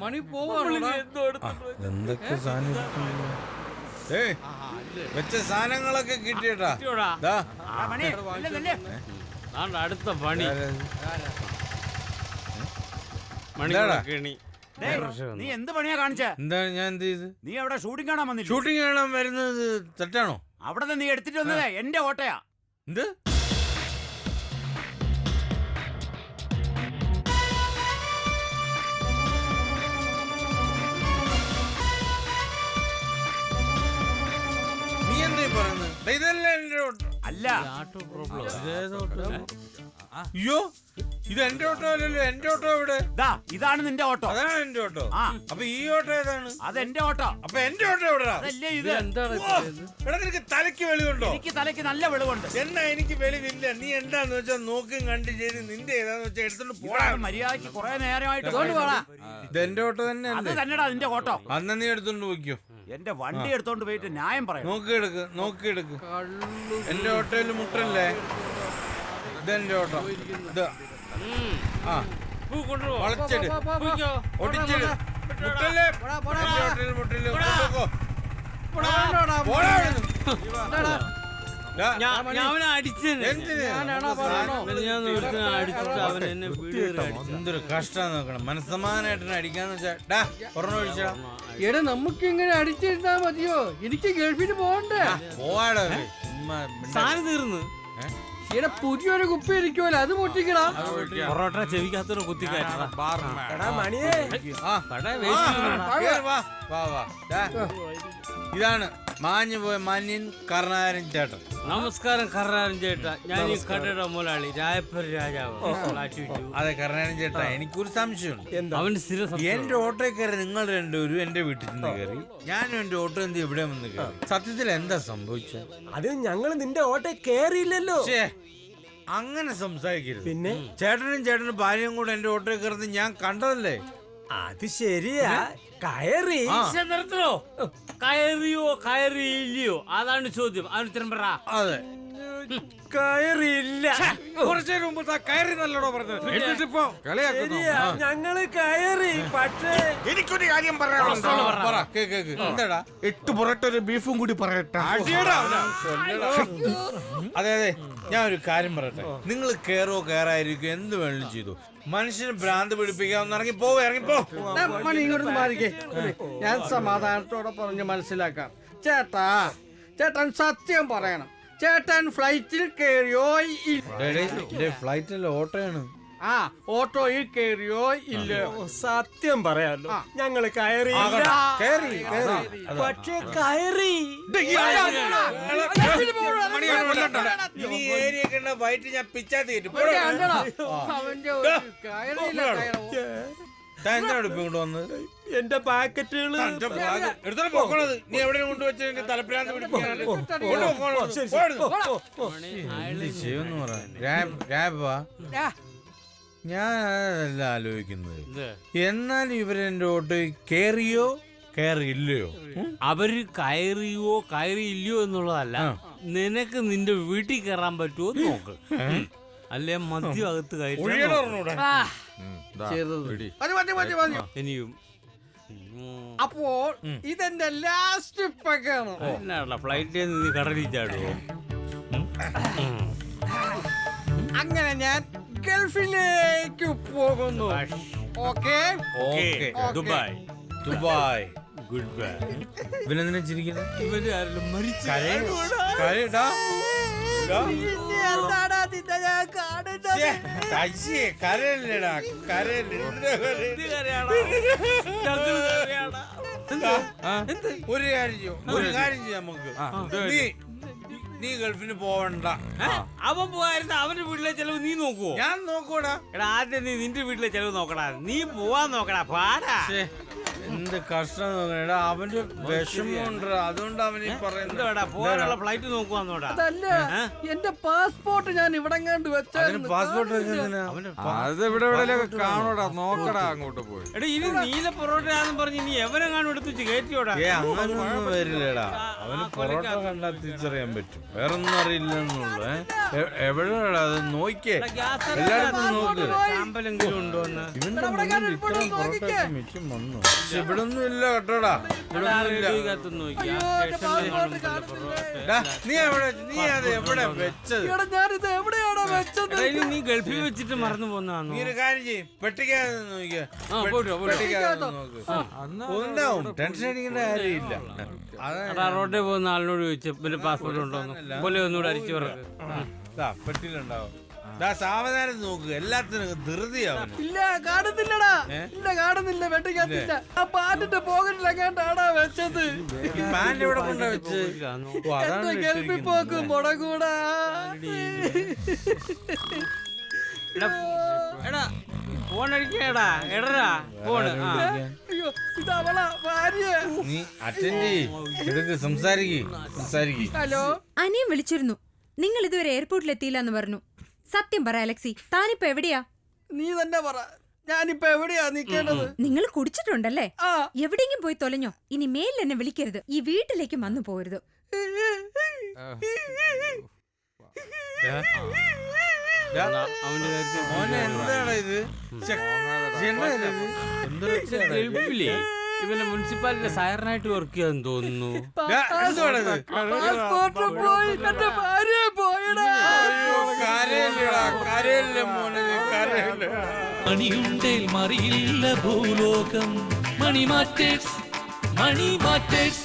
മണി എന്തൊക്കെ വെച്ച സാധനങ്ങളൊക്കെ കിട്ടിയട്ടാ. അടുത്ത പണി. നീ എന്ത് പണിയാ കാണിച്ച? എന്താ ഞാൻ എന്ത് ചെയ്ത്? നീ അവിടെ ഷൂട്ടിംഗ് കാണാൻ വന്നില്ല? ഷൂട്ടിംഗ് കാണാൻ വരുന്നത് തെറ്റാണോ? അവിടെ നീ എടുത്തിട്ട് വന്നതേ എന്റെ ഓട്ടയാ. എന്ത്? അല്ല. ആട്ടോ പ്രോബ്ലം ഇതേത് ഓട്ടോ? അയ്യോ ഇത് എന്റെ ഓട്ടോ അല്ലല്ലോ. എന്റെ ഓട്ടോ ഇവിടെ ദാ ഇതാണ് നിന്റെ ഓട്ടോ അതാണ് എന്റെ ഓട്ടോ ആ. അപ്പൊ ഈ ഓട്ടോ ഏതാണ്? അത് എന്റെ ഓട്ടോ അപ്പൊ എന്റെ ഓട്ടോ എവിടെടാ? അതല്ലേ ഇത്? ഇത് എടാ നിനക്ക് തലയ്ക്ക് വെളിവുണ്ടോ? എനിക്ക് തലയ്ക്ക് നല്ല വെളിവുണ്ട്. എന്നാ എനിക്ക് വെളിവില്ല? നീ എന്താന്ന് വെച്ചാ നോക്കും കണ്ട് ചെയ്ത് നിന്റെ ഏതാന്ന് വെച്ചാ എടുത്തോണ്ട് പോടാ. മര്യാദയ്ക്ക് കുറെ നേരമായിട്ട്. ഇത് എന്റെ ഓട്ടോ തന്നെ അത് തന്നെടാ നിന്റെ ഓട്ടോ അന്ന് നീ എടുത്തോണ്ട് പോയിക്കോ. എന്റെ വണ്ടി എടുത്തോണ്ട് പോയിട്ട് ന്യായം പറയാം നോക്കിയെടുക്ക് നോക്കിയെടുക്ക്. നോക്കി എടുക്ക് എന്റെ ഓട്ടോയിൽ മുട്ടല്ലേ? ഇതെന്റെ ഓട്ടോ ഇത്. ആ. വളച്ചെട്. ഒടിച്ചെട്. മുട്ടല്ലേ? ഓട്ടോയിൽ മുട്ടല്ലേ? എന്തൊരു കഷ്ടം നോക്കണം. അടിക്കാന്ന് വെച്ചാ എടാ നമുക്ക് ഇങ്ങനെ അടിച്ചിരുന്നാ മതിയോ? എനിക്ക് ഗൾഫിന് പോകണ്ടേ? പോവാടോ സാധനം തീർന്നു? ഇവിടെ പുതിയൊരു കുപ്പി ഇരിക്കുമല്ലോ അത് പൊട്ടിക്കടാ. പൊറോട്ട ചെവിക്കാത്തൊരു കുത്തിക്കാരണിയേ ഇതാണ് മാഞ്ഞു പോയ മാന്യൻ കർണാരൻ ചേട്ടൻ. നമസ്കാരം കർണാരൻ ചേട്ടൻ ഞാൻ ഈ കടയുടെ മുതലാളി രായപ്പർ രാജാവ്. അതെ കർണാരൻ ചേട്ടാ എനിക്കൊരു സംശയമുണ്ട്. അവൻ സ്ഥിര എന്റെ ഓട്ടോ കയറി നിങ്ങൾ രണ്ടുപേരും എന്റെ വീട്ടിൽ നിന്ന് കയറി. ഞാനും എന്റെ ഓട്ടോ എന്ത് ഇവിടെ വന്ന് കയറി. സത്യത്തിൽ എന്താ സംഭവിച്ചത് അത് ഞങ്ങൾ നിന്റെ ഓട്ടോ കയറിയില്ലല്ലോ. അങ്ങനെ സംസാരിക്കരുത്. പിന്നെ? ചേട്ടനും ചേട്ടനും ഭാര്യയും കൂടെ എന്റെ ഓട്ടോ കയറുന്നത് ഞാൻ കണ്ടതല്ലേ? അത് ശരിയാ. കയറി. നിർത്തണോ? കയറിയോ കയറിയില്ലയോ? അതാണ് ചോദ്യം. അനുത്തരം ഉത്തരം പറ. അതെ. കയറിയില്ല. കുറച്ചു മുമ്പ് കയറി നല്ലോ പറഞ്ഞത്. എന്നിട്ടിപ്പോ ഞങ്ങൾ കയറി പക്ഷേ എനിക്കൊരു കാര്യം പറയാനുണ്ട്? പറ കേക്ക് കേക്ക് എട്ട് പൊറോട്ട ഒരു ബീഫും കൂടി പറയട്ടെ. അതെ അതെ ഞാൻ ഒരു കാര്യം പറയട്ടെ. നിങ്ങൾ കയറോ കേറായിരിക്കും എന്ത് വേണമെങ്കിലും ചെയ്തു. മനുഷ്യന് ഭ്രാന്ത് പിടിപ്പിക്കാവുന്ന ഇറങ്ങി പോ ഇറങ്ങി പോ. ദാ, മണി ഇങ്ങോട്ട് മാറിക്കേ. ഞാൻ സമാധാനത്തോടെ പറഞ്ഞ് മനസ്സിലാക്കാം. ചേട്ടാ ചേട്ടൻ സത്യം പറയണം. ചേട്ടൻ ഫ്ലൈറ്റിൽ കയറിയോ ഫ്ലൈറ്റിൽ ഫ്ലൈറ്റിലെ ഓട്ടോയാണ്. ആ ഓട്ടോയിൽ കയറിയോ ഇല്ലയോ? ഓ, സത്യം പറയാലോ. ഞങ്ങൾ കയറി. പക്ഷെ കേറി കേറി പക്ഷേ കയറി. വയറ്റ് ഞാൻ പിച്ചാത്തി കയറിയില്ല എന്താണ് ഇപ്പൊ ഇങ്ങോട്ട് വന്നത്? എന്റെ പാക്കറ്റുകൾ തന്റെ ബാഗ് എടുത്തോണ്ട് പോക്കണത് നീ എവിടെ കൊണ്ടുവച്ച എന്റെ തലപ്പിലാന്ന്. എന്ത് ചെയ്യുമെന്ന് പറ. ഞാൻ അതല്ല ആലോചിക്കുന്നത്. ഇത് എന്നാൽ ഇവരെന്റെ ഓട്ട് കേറിയോ? കേറിയില്ലയോ? ഉം? അവർ കയറിയോ കയറിയില്ലയോ എന്നുള്ളതല്ല. ആ. നിനക്ക് നിന്റെ വീട്ടിൽ കയറാൻ പറ്റുമോ എന്ന് നോക്ക്. ഉം. അല്ലേ മദ്യം അകത്ത് ഒഴിയടാ കയറ്റി ഒരെണ്ണൂടെ. ആ, ചെയ്തത്. മതി മതി മതി മതി ഇനിയും. അപ്പോൾ ഇതെന്റെ ലാസ്റ്റ് പക്കാണ് എന്നാടാ ഫ്ലൈറ്റിൽ നിന്ന് നീ കടലിൽ ചാടുവോ അങ്ങനെ ഞാൻ ഗൾഫിലേക്ക് പോകുന്നു. Okay? Okay. Dubai. Dubai. Good bye ഇവനെന്തിനാ ചിരിക്കുന്നത് ഇവർ ആരെങ്കിലും മരിച്ചു കരയടാ ഞാൻ കാണുന്നത്. കരയല്ലേടാ? ഒരു കാര്യം ചെയ്യും ഒരു കാര്യം ചെയ്യാം നമുക്ക്. നീ നീ ഗൾഫിന് പോവണ്ട. അവൻ പോയായിരുന്നു അവന്റെ വീട്ടിലെ ചെലവ് നീ നോക്കുവോ? ഞാൻ നോക്കൂടാ. എടാ ആദ്യം നീ നിന്റെ വീട്ടിലെ ചെലവ് നോക്കടാ. നീ പോവാൻ നോക്കടാ പാടാ. എന്ത് കഷ്ടം നോക്കണേടാ അവന്റെ വിഷമമുണ്ട്. അതുകൊണ്ട് അവൻ ഈ പറയുന്നത് എന്താടാ പോകാനുള്ള ഫ്ലൈറ്റ് നോക്കുവാന്നോടാ. അതല്ല എന്റെ പാസ്പോർട്ട് ഞാൻ ഇവിടെ കണ്ട് അതിന് വെച്ചായിരുന്നു പാസ്പോർട്ട് അത് ഇവിടെ എവിടെയൊക്കെ കാണൂടാ. നോക്കടാ അങ്ങോട്ട് പോയി. എടാ ഇനി നീല പൊറോട്ടയാണെന്ന് പറഞ്ഞ് ഇനി എവനെങ്ങാനും എടുത്ത് വെച്ച് കയറ്റിയോടാ? ഏ അങ്ങനൊന്നും വരില്ലടാ. അവന് പൊറോട്ട കണ്ട തിരിച്ചറിയാൻ പറ്റും. വേറെ ഒന്നും അറിയില്ലെന്നുള്ളു എവിടെയാടാ അത്? നോക്കിയേ. എല്ലായിടത്തും നോക്ക്. സാമ്പലെങ്കിലും ഉണ്ടോന്ന്. ഇവന്റെ മുന്നിൽ ഇത്രയും പൊറോട്ട മിച്ചം വന്നു. ഇവിടെ ഒന്നും ഇല്ല കേട്ടോടാ ഇവിടെ ഒന്നും ഇല്ല. ഡാ, നീ എവിടെ നീ അത് എവിടെ വെച്ചത്? എടാ ഞാനിത് എവിടെയാണോ വെച്ചത്? എടാ, ഇനി നീ ഗൾഫിൽ വെച്ചിട്ട് മറന്നു പോന്നാന്നോ നീ ഒരു കാര്യം ചെയ്യും. പെട്ടിക്കകത്ത് നോക്കിയ ആ, പോയിട്ട് വാ, പോയിട്ട് വാ. പെട്ടിക്കകത്ത് നോക്ക്. ഉണ്ടാവും ടെൻഷൻ അടിക്കേണ്ട കാര്യമില്ല. അതാ റോഡിൽ പോകുന്ന ആളിനോട് ചോദിച്ചു പിന്നെ പാസ്പോർട്ട് ഉണ്ടോന്ന് പോലെ ഒന്നുകൂടെ അടിച്ചു പറക്ക് ദാ, പെട്ടിയിലുണ്ടാവും. സാവധാനം നോക്കുക എല്ലാത്തിനും ധൃതിയാവുന്നു. ഇല്ല കാണുന്നില്ലടാ. ഇല്ല കാണുന്നില്ല വെട്ടിക്കത്തില്ല ആ വെച്ചത്. ഈ പാന്റ് എവിടെ കൊണ്ട വെച്ച്? എന്റെ ഗൾഫിൽ പോക്ക് മുടങ്ങൂടാ. എടാ എടാ ഫോൺ അടിക്കടാ എടരാ ഫോണ് ആ. അയ്യോ ഇത് അവളാ ഭാര്യ. നീ അറ്റൻഡ് എടുക്ക് സംസാരിക്ക് സംസാരിക്ക്. ഹലോ? അനിയൻ വിളിച്ചിരുന്നു. നിങ്ങൾ ഇതുവരെ എയർപോർട്ടിൽ എത്തിയില്ല എന്ന് പറഞ്ഞു. സത്യം പറ അലക്സി. താനിപ്പോ എവിടെയാ? നീ തന്നെ പറ. ഞാനിപ്പോ എവിടെയാ നിക്കേണ്ടത് നിങ്ങൾ കുടിച്ചിട്ടുണ്ടല്ലേ? ആ. എവിടെയെങ്കിലും പോയി തൊലഞ്ഞോ. ഇനി മേലിൽ എന്നെ വിളിക്കരുത്. ഈ വീട്ടിലേക്ക് വന്നു പോരുത് ഇവനെ മുനിസിപ്പാലിറ്റി സയറിനായിട്ട് വർക്ക് ചെയ്യാൻ തോന്നുന്നു. മണിയുണ്ടേൽ മറിയില്ല ഭൂലോകം. Money matters money matters